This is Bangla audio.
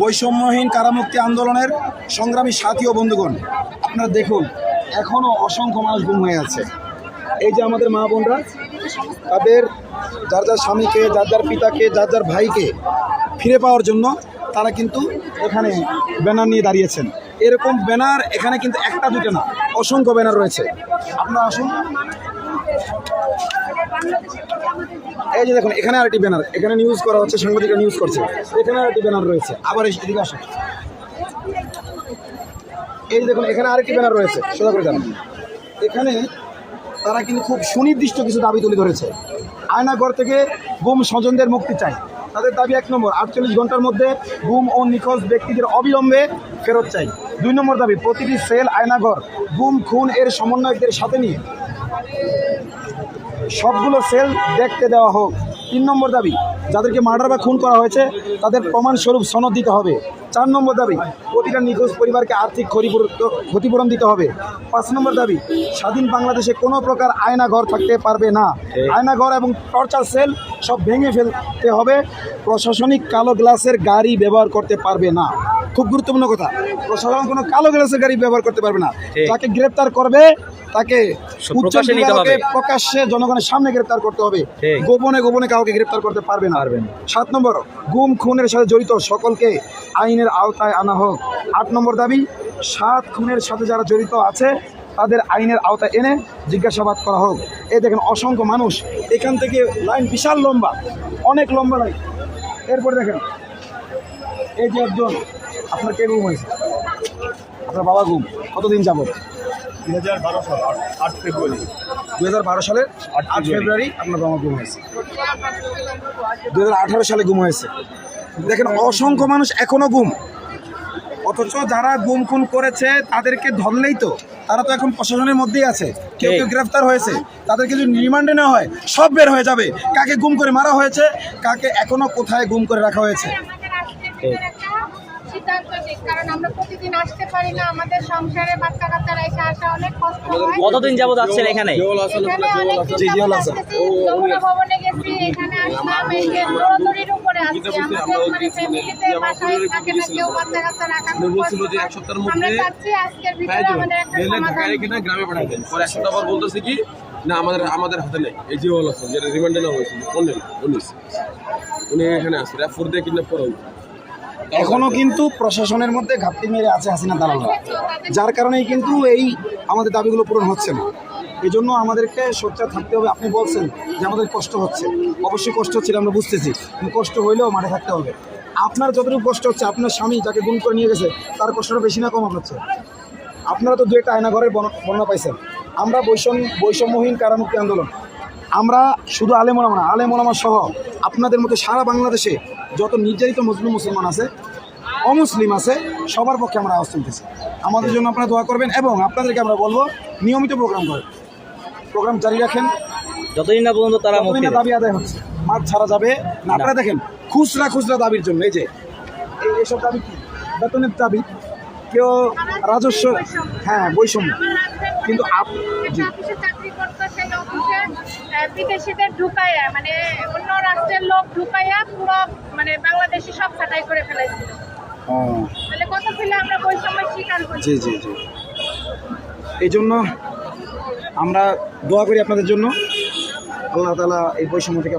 বৈষম্যহীন কারামুক্তি আন্দোলনের সংগ্রামী সাথী ও বন্ধুগণ, আপনারা দেখুন এখনও অসংখ্য মানুষ গুম হয়ে আছে। এই যে আমাদের মা বোনরা, তাদের যার যার স্বামীকে, যার যার পিতাকে, যার যার ভাইকে ফিরে পাওয়ার জন্য তারা কিন্তু এখানে ব্যানার নিয়ে দাঁড়িয়েছেন। এরকম ব্যানার এখানে কিন্তু একটা দুটো না, অসংখ্য ব্যানার রয়েছে। আপনারা আসুন এই যে দেখুন, এখানে আরেকটি ব্যানার এখানে নিউজ করা হচ্ছে, সাংবাদিকরা নিউজ করছে। এখানে আরেকটি ব্যানার রয়েছে। আবার এদিকে আসুন। এই দেখুন, এখানে আরেকটি ব্যানার রয়েছে, সোজা করে জানান এখানে তারা কিন্তু খুব সুনির্দিষ্ট কিছু দাবি তুলে ধরেছে। আয়নাগর থেকে গুম স্বজনদের মুক্তি চাই। তাদের দাবি এক নম্বর, আটচল্লিশ ঘণ্টার মধ্যে গুম ও নিখোঁজ ব্যক্তিদের অবিলম্বে ফেরত চাই। দুই নম্বর দাবি, প্রতিটি সেল আয়নাগর গুম, খুন এর সমন্বয়কদের সাথে নিয়ে। সবগুলো সেল দেখতে দেওয়া হোক। তিন নম্বর দাবি যাদেরকে মার্ডার বা খুন করা হয়েছে তাদের প্রমাণস্বরূপ সনদ দিতে হবে। চার নম্বর দাবি প্রতিটা নিখোঁজ পরিবারকে আর্থিক ক্ষতিপূরণ- ক্ষতিপূরণ দিতে হবে। পাঁচ নম্বর দাবি স্বাধীন বাংলাদেশে কোনো প্রকার আয়না ঘর থাকতে পারবে না। আয়না ঘর এবং টর্চার সেল সব ভেঙে ফেলতে হবে। প্রশাসনিক কালো গ্লাসের গাড়ি ব্যবহার করতে পারবে না। খুব গুরুত্বপূর্ণ কথা। প্রশাসন কোনো কালো গ্লাসের গাড়ি ব্যবহার করতে পারবে না। যাকে গ্রেপ্তার করবে তাকে উচ্চ প্রকাশ্যে জনগণের সামনে গ্রেপ্তার করতে হবে। গোপনে গোপনে কাউকে গ্রেপ্তার করতে পারবে না। সাত নম্বর গুম খুনের সাথে জড়িত সকলকে আইনের আওতায় আনা হোক। আট নম্বর দাবি সাত খুনের সাথে যারা জড়িত আছে তাদের আইনের আওতায় এনে জিজ্ঞাসাবাদ করা হোক। এই দেখেন অসংখ্য মানুষ এখান থেকে লাইন বিশাল লম্বা অনেক লম্বা লাইন। এরপরে দেখেন এই যে একজন আপনার কে গুম হয়েছে? আপনার বাবা গুম কতদিন যাবত? দুই হাজার বারো সাল আট- ফেব্রুয়ারি। দু হাজার বারো সালের আট ফেব্রুয়ারি। আপনার বাবা গুম হয়েছে। দু হাজার আঠারো সালে গুম হয়েছে। দেখেন অসংখ্য মানুষ এখনও গুম অথচ যারা গুম খুন করেছে তাদেরকে ধরলেই তো। তারা তো এখন প্রশাসনের মধ্যেই আছে। কেউ কেউ গ্রেফতার হয়েছে। তাদেরকে যদি রিমান্ডে নেওয়া হয় সব বের হয়ে যাবে। কাকে গুম করে মারা হয়েছে কাকে এখনও কোথায় গুম করে রাখা হয়েছে। সিদ্ধান্ত নিক কারণ আমরা প্রতিদিন আসতে পারি না আমাদের সংসারে বাচ্চা কাচ্চারা এসে আসা অনেক কষ্ট হয়। কতদিন যাবত আছেন এখানে? অনেক যমুনা ভবনে গেছি এখানে আসলাম এই যে দৌড়াদৌড়ির উপরে আসছি আমাদের মানে ফ্যামিলিতে বাসায় থাকে না কেউ বাচ্চা কাচ্চা রাখা খুব কষ্ট হয়। আমরা চাচ্ছি আজকের ভিতরে আমাদের একটা সমাধান গ্রামে পাঠাবেন পরে এক সপ্তাহ পর বলতেছে কি না আমাদের আমাদের হাতে নেই। এই যে হল আছে যেটা রিমান্ডে নেওয়া হয়েছিল পনেরো উনিশ উনি এখানে আসছে র্যাফোর দিয়ে কিডন্যাপ করা হয়েছে। এখনও কিন্তু প্রশাসনের মধ্যে ঘাপটি মেরে আছে হাসিনা দালালরা। যার কারণেই কিন্তু এই আমাদের দাবিগুলো পূরণ হচ্ছে না। এই জন্য আমাদেরকে সোচ্চার থাকতে হবে। আপনি বলছেন যে আমাদের কষ্ট হচ্ছে। অবশ্যই কষ্ট হচ্ছে এটা আমরা বুঝতেছি। কষ্ট হইলেও মাঠে থাকতে হবে। আপনার যতটুকু কষ্ট হচ্ছে আপনার স্বামী যাকে গুম করে নিয়ে গেছে তার কষ্টটা বেশি না কম হচ্ছে আপনারা তো দু একটা আয়নাঘরের বর্ণ- বর্ণনা পাইছেন। আমরা বৈষম্য বৈষম্যহীন কারামুক্তি আন্দোলন। আমরা শুধু আলেমোলামা না আলেমোলামা সহ আপনাদের মতো সারা বাংলাদেশে যত নির্যাতিত মুসলিম মুসলমান আছে অমুসলিম আছে সবার পক্ষে আমরা আওয়াজ তুলতেছি। আমাদের জন্য আপনারা দোয়া করবেন এবং আপনাদেরকে আমরা বলব নিয়মিত প্রোগ্রাম করেন। প্রোগ্রাম জারি রাখেন। যতদিন না পর্যন্ত তারা। দাবি আদায় হচ্ছে মাঠ ছাড়া যাবে না। আপনারা দেখেন খুচরা খুচরা দাবির জন্য এই যে এই এইসব দাবি কি? বেতনের দাবি কেউ রাজস্ব হ্যাঁ বৈষম্য। কিন্তু বিদেশিদের ঢুকাইয়া মানে অন্য রাষ্ট্রের লোক ঢুকাইয়া পুরো মানে বাংলাদেশি সব ছাটাই করে ফেলাইছিল। তাহলে কত ছিল আমরা বৈষম্যের শিকার জি জি জি। এই জন্য আমরা দোয়া করি আপনাদের জন্য। আল্লাহ তালা এই বৈষম্য থেকে